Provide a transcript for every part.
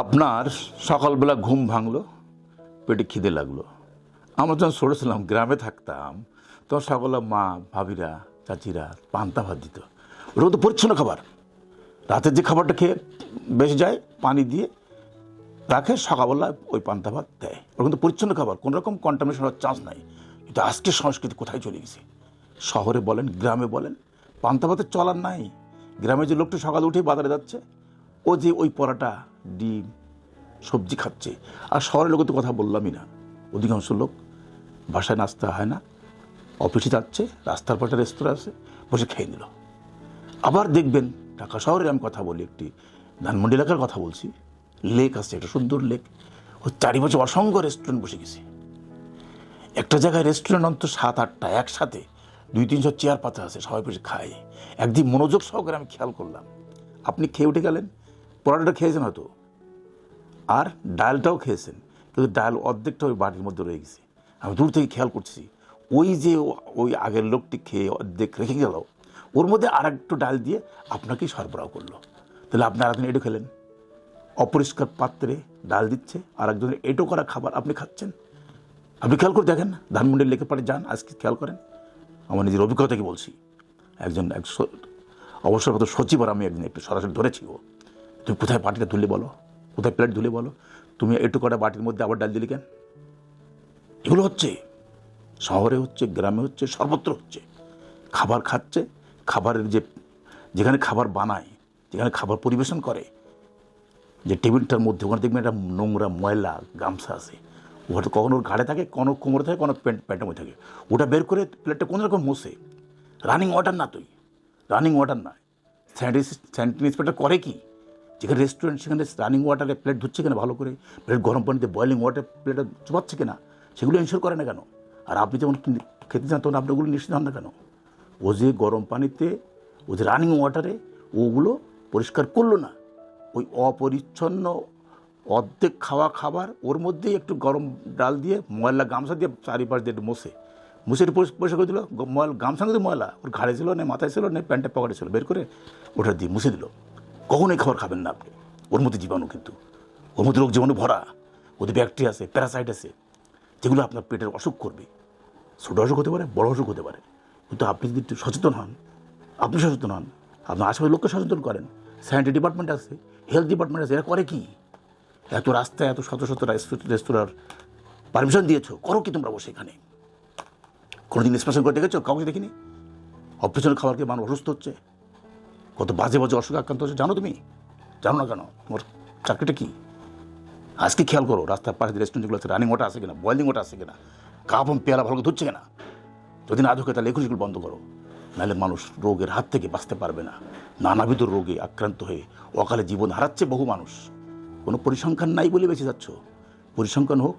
আপনার সকালবেলা ঘুম ভাঙলো, পেটে খিদে লাগল। আমরা যখন ছোটো গ্রামে থাকতাম, তখন সকালে মা, ভাবিরা, চাচিরা পান্তা ভাত দিত। ওটা তো পরিচ্ছন্ন খাবার। রাতের যে খাবারটা খেয়ে বেশ যায়, পানি দিয়ে রাখে, সকালবেলা ওই পান্তা ভাত দেয়। ওটা কিন্তু পরিচ্ছন্ন খাবার, কোনো রকম কন্টামিনেশন হওয়ার চান্স নাই। কিন্তু আজকের সংস্কৃতি কোথায় চলে গেছে? শহরে বলেন, গ্রামে বলেন, পান্তা ভাতের চলার নাই। গ্রামে যে লোকটা সকালে উঠে বাজারে যাচ্ছে, ও যে ওই পরাটা ডিম, সবজি খাচ্ছে। আর শহরের লোকের তো কথা বললামই না। অধিকাংশ লোক বাসায় নাস্তা হয় না। অফিসে যাচ্ছে, রাস্তার পাশে রেস্তোরাঁ আছে, বসে খেয়ে নিল। আবার দেখবেন ঢাকা শহরে আমি কথা বলি একটি ধানমন্ডি এলাকার কথা বলছি। লেক আছে, একটা সুন্দর লেক। ও চারিপাশে অসংখ্য রেস্টুরেন্ট বসে গেছে। একটা জায়গায় রেস্টুরেন্ট অন্তত সাত, আটটা, একসাথে দুই, তিনশো চেয়ার পাতা আছে, সবাই বসে খায়। একদিন মনোযোগ সহকারে আমি খেয়াল করলাম। আপনি খেয়ে উঠে গেলেন? পরোটাটা খেয়েছেন হয়তো। আর ডালটাও খেয়েছেন, কিন্তু ডাল অর্ধেকটা ওই বাটির মধ্যে রয়ে গেছে। আমি দূর থেকে খেয়াল করছি, ওই যে ওই আগের লোকটি খেয়ে অর্ধেক রেখে গেল, ওর মধ্যে আর একটু ডাল দিয়ে আপনাকেই সরবরাহ করল। তাহলে আপনি আরেকদিন এটু খেলেন। অপরিষ্কার পাত্রে ডাল দিচ্ছে আর একজনের এটো করা খাবার আপনি খাচ্ছেন। আপনি খেয়াল করে দেখেন, ধানমন্ডির লেকে পাড়ে যান, আজকে খেয়াল করেন। আমার নিজের অভিজ্ঞতাকে বলছি, একজন এক অবসরগত সচিব আর আমি একদিন একটু সরাসরি ধরেছি ও। তুমি কোথায় বাটিটা ধুলে বলো? কোথায় প্লেট ধুলে বলো? তুমি একটু কটা বাটির মধ্যে আবার ডাল দিলে কেন? এগুলো হচ্ছে শহরে হচ্ছে, গ্রামে হচ্ছে, সর্বত্র হচ্ছে। খাবার খাচ্ছে, খাবারের যে যেখানে খাবার বানায়, যেখানে খাবার পরিবেশন করে, যে টেবিলটার মধ্যে, ওখানে দেখবেন একটা নোংরা ময়লা, গামছা আছে। ওটা কখনো ঘাড়ে থাকে কোনো কোমরে থাকে কোনো প্যান্ট প্যান্টের মধ্যে থাকে। ওটা বের করে প্লেটটা কোনো রকম মোসে রানিং ওয়াটার না তুই। রানিং ওয়াটার না। স্যানিটাইজারটা করে কি? যেখানে রেস্টুরেন্ট সেখানে রানিং ওয়াটারে প্লেট ধুচ্ছে কিনা ভালো করে প্লেট গরম পানিতে বয়লিং ওয়াটার প্লেটে চুপাচ্ছে কিনা, সেগুলো ইনশোর করে না কেন? আর আপনি কিন- খেতে চান তখন আপনি ওগুলো নিশ্চিত হন না কেন? ও যে গরম পানিতে, ও যে রানিং ওয়াটারে ওগুলো পরিষ্কার করল না। ওই অপরিচ্ছন্ন অর্ধেক খাওয়া খাবার ওর মধ্যেই একটু গরম ডাল দিয়ে, ময়লা গামছা দিয়ে চারিপাশ দিয়ে একটু মুছে মুছে একটু পরিষ্কার করে দিল ময়লা গামছা কিন্তু ময়লা, ওর ঘাড়ে ছিল, না মাথায় ছিল, না প্যান্টের পকেটে ছিল, বের করে ওটা দিয়ে মুছে দিল। কখনোই খাবার খাবেন না আপনি। ওর মধ্যে জীবাণু কিন্তু। ওর মধ্যে রোগ জীবাণু ভরা। ওদের ব্যাকটেরিয়া আছে প্যারাসাইট আছে, যেগুলো আপনার পেটের অসুখ করবে। ছোটো অসুখ হতে পারে, বড় অসুখ হতে পারে। কিন্তু আপনি যদি একটু সচেতন হন, আপনি সচেতন হন, আপনার আশেপাশের লোককে সচেতন করেন। স্যানিটারি ডিপার্টমেন্ট আছে হেলথ ডিপার্টমেন্ট আছে, এরা করে কি? এত রাস্তায় এত শত শত রেস্তু- রেস্তোরাঁর পারমিশন দিয়েছ, করো কি তোমরা বসে এখানে? কোনোদিন ইন্সপেকশন করে দেখেছ? কাউকে দেখিনি? অপারেশন খাবার খেয়ে মানুষ অসুস্থ হচ্ছে। কত বাজে বাজে অসুখ আক্রান্ত হচ্ছে জানো তুমি? জানো না কেন? তোমার চাকরিটা কি? আজকে খেয়াল করো, রাস্তার পাশে রেস্টুরেন্ট যেগুলো আছে রানিং ওটা আছে কিনা বয়েলিং ওটা আছে কিনা কাপ এবং পেয়ারা ভালো ধুচ্ছে কিনা? যদি না ঢুকে তাহলে একুশ বন্ধ করো। নাহলে মানুষ রোগের হাত থেকে বাঁচতে পারবে না। নানাবিধ রোগে আক্রান্ত হয়ে অকালে জীবন হারাচ্ছে বহু মানুষ। কোনো পরিসংখ্যান নাই বলে বেঁচে যাচ্ছ। পরিসংখ্যান হোক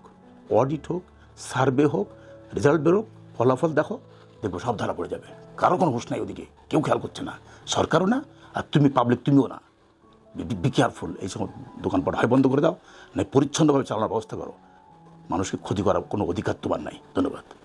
অডিট হোক সার্ভে হোক রেজাল্ট বেরোক, ফলাফল দেখো, দেখব সব ধরা পড়ে যাবে। কারও কোনো হুশ নাই ওদিকে। কেউ খেয়াল করছে না। সরকারও না, আর তুমি পাবলিক তুমিও না। বি কেয়ারফুল এই সময় দোকানপাট হয় বন্ধ করে দাও না পরিচ্ছন্নভাবে চালানোর ব্যবস্থা করো। মানুষকে ক্ষতি করার কোনো অধিকার তোমার নাই। ধন্যবাদ।